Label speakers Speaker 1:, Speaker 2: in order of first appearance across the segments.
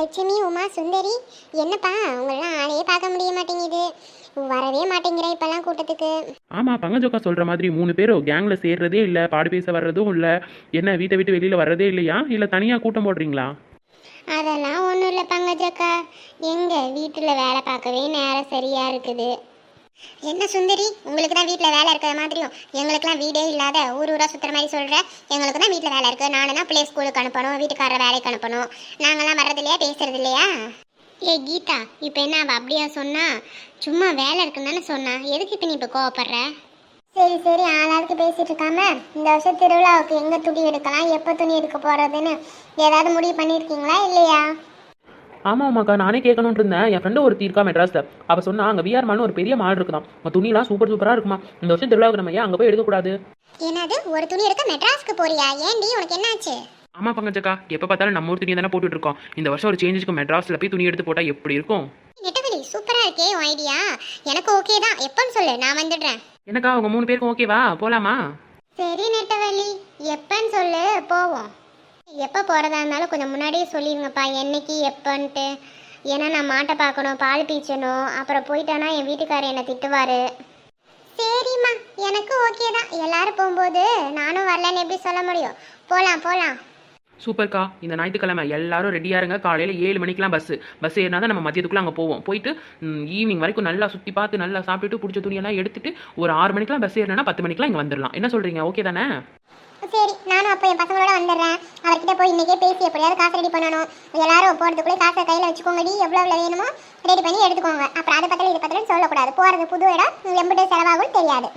Speaker 1: லட்சுமி உமா சுந்தரி என்னப்பா? உங்களெல்லாம் ஆளையே பார்க்க முடிய மாட்டேங்குது. வரவே மாட்டேங்கிறேன் இப்பெல்லாம் கூட்டத்துக்கு.
Speaker 2: ஆமாம் பங்கஜோக்கா சொல்கிற மாதிரி மூணு பேரும் கேங்கில் சேர்றதே இல்லை பாடு பேச வர்றதும் இல்லை. என்ன வீட்டை விட்டு வெளியில் வர்றதே இல்லையா? இல்லை தனியாக கூட்டம் போடுறீங்களா?
Speaker 1: அதெல்லாம் ஒன்றும் இல்லை பங்கஜக்கா. எங்க வீட்டில் வேலை பார்க்கவே நேரம் சரியா இருக்குது. என்ன சுந்தரி? உங்களுக்கு தான் வீட்டில் வேலை இருக்கிற மாதிரியும் எங்களுக்குலாம் வீடே இல்லாத ஊர் ஊராக சுற்றுற மாதிரி சொல்கிற எங்களுக்கு தான் வீட்டில் வேலை இருக்குது நானும் தான் பிள்ளை ஸ்கூலுக்கு அனுப்பணும் வீட்டுக்காரரை வேலைக்கு அனுப்பணும். நாங்களாம் வர்றது இல்லையா பேசுறது இல்லையா ஏ கீதா இப்போ என்ன அவள் அப்படியா சொன்னா? சும்மா வேலை இருக்குன்னு தானே சொன்னா. எதுக்கு இப்போ நீ இப்போ கோவப்படுற? சரி சரி ஆளாளுக்கு பேசிட்டு இருக்காம இந்த வருஷம் திருவிழாவுக்கு எங்கே துணி எடுக்கலாம் எப்போ துணி எடுக்க போறதுன்னு ஏதாவது முடிவு பண்ணியிருக்கீங்களா இல்லையா?
Speaker 2: ஆமாம் ஆமாக்கா நானே கேட்கணும்னு இருந்தேன். என் ஃப்ரெண்டு ஒரு இருக்கா மெட்ராஸில். அவள் சொன்னா அங்கே விஆர் மால்னு ஒரு பெரிய மால் இருக்குதாம். அங்கே துணிலாம் சூப்பர் சூப்பராக இருக்குமா இந்த வருஷம் திருவிழாவுக்கு நம்ம ஏன் அங்கே போய் எடுக்கக்கூடாது?
Speaker 1: என்னது? ஒரு துணி எடுக்க மெட்ராஸ்க்கு போறியா? ஏன்டி? உனக்கு என்னாச்சு?
Speaker 2: ஆமாம் பங்கஜக்கா எப்போ பார்த்தாலும் நம்ம ஊர் துணியை தானே போட்டுட்டு இருக்கோம். இந்த வருஷம் ஒரு சேஞ்சுக்கு மெட்ராஸில் போய் துணி எடுத்து போட்டால் எப்படி இருக்கும்?
Speaker 1: நெட்டவெளி சூப்பரா இருக்கே உன் ஐடியா எனக்கு ஓகே தான். எப்போன்னு சொல்லு நான் வந்துடுறேன்.
Speaker 2: எனக்கா அவங்க மூணு பேருக்கும் ஓகேவா போகலாமா
Speaker 1: சரி நெட்டவெளி. எப்பன்னு சொல்லு போவோம். எப்போ போகிறதா இருந்தாலும் கொஞ்சம் முன்னாடியே சொல்லிடுங்கப்பா என்னைக்கு எப்போன்ட்டு. ஏன்னா நான் மாட்டை பார்க்கணும் பால் பீச்சணும் அப்புறம் போயிட்டானா என் வீட்டுக்காரர் என்னை திட்டுவார். சரிம்மா எனக்கு ஓகே தான். எல்லாரும் போகும்போது நானும் வரலன்னு எப்படி சொல்ல முடியும்? போகலாம் போகலாம்
Speaker 2: சூப்பர்க்கா இந்த ஞாயிற்றுக்கிழமை எல்லாரும் ரெடியாக இருங்க. காலையில் ஏழு மணிக்கெலாம் பஸ்ஸு பஸ் ஏறினா தான் நம்ம மதியத்துக்குள்ள அங்கே போவோம். போயிட்டு ஈவினிங் வரைக்கும் நல்லா சுற்றி பார்த்து நல்லா சாப்பிட்டுட்டு பிடிச்ச துணியெல்லாம் எடுத்துட்டு ஒரு ஆறு மணிக்கெலாம் பஸ் ஏறினா பத்து மணிக்கெலாம் இங்கே வந்துடலாம் என்ன சொல்கிறீங்க ஓகே தானே?
Speaker 1: சரி நானும் அப்போ என் வந்துடுறேன் கிட்ட போய் இன்னைக்கே பேசி எப்படியாவது காசு ரெடி பண்ணணும். எல்லாரும் போகிறதுக்குள்ளே காசை கையில் வச்சுக்கோங்கடி எவ்வளோ எவ்வளோ வேணுமோ ரெடி பண்ணி எடுத்துக்கோங்க. அப்புறம் அதை பத்திரம் இதை பத்திரம் சொல்லக்கூடாது. போகிறது புது இடம் எம்பிட்டு செலவாகும் தெரியாது.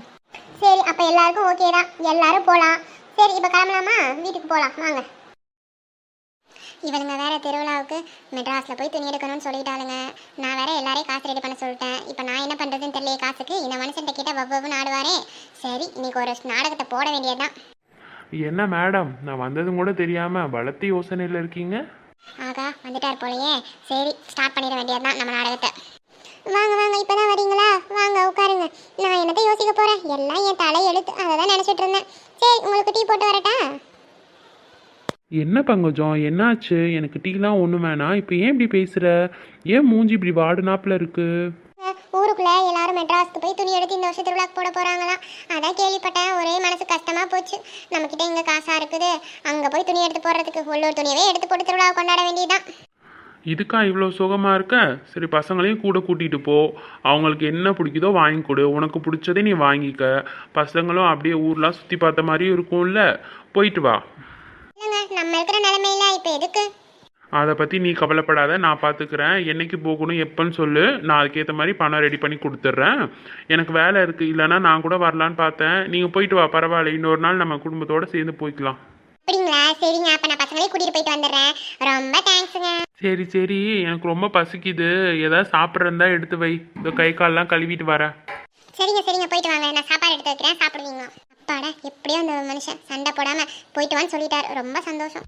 Speaker 1: சரி அப்போ எல்லாருக்கும் ஓகே தான். எல்லாரும் போகலாம் சரி இப்போ கிளம்பலாமா? வீட்டுக்கு போகலாம் வாங்க. இவனுங்க வேற திருவிழாவுக்கு மெட்ராஸில் போய் துணி எடுக்கணும்னு சொல்லிட்டாளுங்க. நான் வேற எல்லாரையும் காசு ரெடி பண்ண சொல்லிட்டேன். இப்போ நான் என்ன பண்ணுறதுன்னு தெரியல காசுக்கு. இந்த மனுஷன் கிட்ட வவ்வன்னு ஆடுவாரே. சரி இன்னைக்கு ஒரு நாடகத்தை போட வேண்டியதுதான்.
Speaker 3: என்ன மேடம்? நான் வந்ததும் கூட தெரியாம வளர்த்தி யோசனையில் இருக்கீங்க.
Speaker 1: ஆகா வந்துட்டார் போலயே. சரி ஸ்டார்ட் பண்ணிட வேண்டியதுதான் நம்ம நாடகத்தை. வாங்க வாங்க இப்பதான் வரீங்களா? வாங்க உட்காருங்க. நான் என்னத்தை யோசிக்க போறேன்? எல்லாம் என் தலை எழுத்து. அதை தான் நினைச்சிட்டு இருந்தேன். சரி உங்களுக்கு டீ போட்டு வரட்டா?
Speaker 3: என்ன பங்கஜம்? என்னாச்சு? எனக்கு டீலாம் ஒன்றும் வேணாம். இப்போ ஏன் இப்படி பேசுற? ஏன் மூஞ்சி இப்படி வாடுனாப்புல இருக்கு?
Speaker 1: அஹ், ஊருக்குள்ள எல்லாரும் மெட்ராஸ்க்கு போய் துணி எடுத்து இந்த வருஷம் திருவிழாக்கு போட போறாங்களாம். அதான் கேள்விப்பட்டேன். ஒரே மனசு கஷ்டமா போச்சு. நம்ம கிட்ட இங்க காசா இருக்குது. அங்க போய் துணி எடுத்து போடுறதுக்கு உள்ளூர் துணியவே எடுத்து போட்டு திருவிழாவை கொண்டாட வேண்டியதுதான்.
Speaker 3: இதுக்கா இவ்வளோ சுகமா இருக்க? சரி பசங்களையும் கூட கூட்டிட்டு போ. அவங்களுக்கு என்ன பிடிக்குதோ வாங்கி கொடு. உனக்கு பிடிச்சதே நீ வாங்கிக்க. பசங்களும் அப்படியே ஊர்லாம் சுற்றி பார்த்த மாதிரியும் இருக்கும்ல. போயிட்டு வா.
Speaker 1: நம்ம இருக்கிற நிலைமையில இப்போ எதுக்கு?
Speaker 3: அதை பற்றி நீ கவலைப்படாத நான் பார்த்துக்கிறேன் என்னைக்கு போகணும் எப்போன்னு சொல்லு. நான் அதுக்கேற்ற மாதிரி பணம் ரெடி பண்ணி கொடுத்துட்றேன் எனக்கு வேலை இருக்குது இல்லைன்னா நான் கூட வரலான்னு பார்த்தேன். நீங்கள் போயிட்டு வா பரவாயில்ல. இன்னொரு நாள் நம்ம குடும்பத்தோடு சேர்ந்து போய்க்கலாம்.
Speaker 1: அப்படிங்களா? சரிங்க. அப்ப நான் பசங்களையும் கூட்டிட்டு போயிட்டு வந்துடுறேன். ரொம்ப தேங்க்ஸுங்க
Speaker 3: சரி சரி. எனக்கு ரொம்ப பசிக்குது. ஏதாவது சாப்பிட்றதா எடுத்து வை. இந்த கை கால்லாம் கழுவிட்டு வரேன்
Speaker 1: சரிங்க சரிங்க. போயிட்டு வாங்க. நான் சாப்பாடு எடுத்து வைக்கிறேன். சாப்பிடுவீங்க. அப்பாடா எப்படியோ அந்த மனுஷன் சண்டை போடாம போயிட்டு வான்னு சொல்லிட்டாரு. ரொம்ப சந்தோஷம்.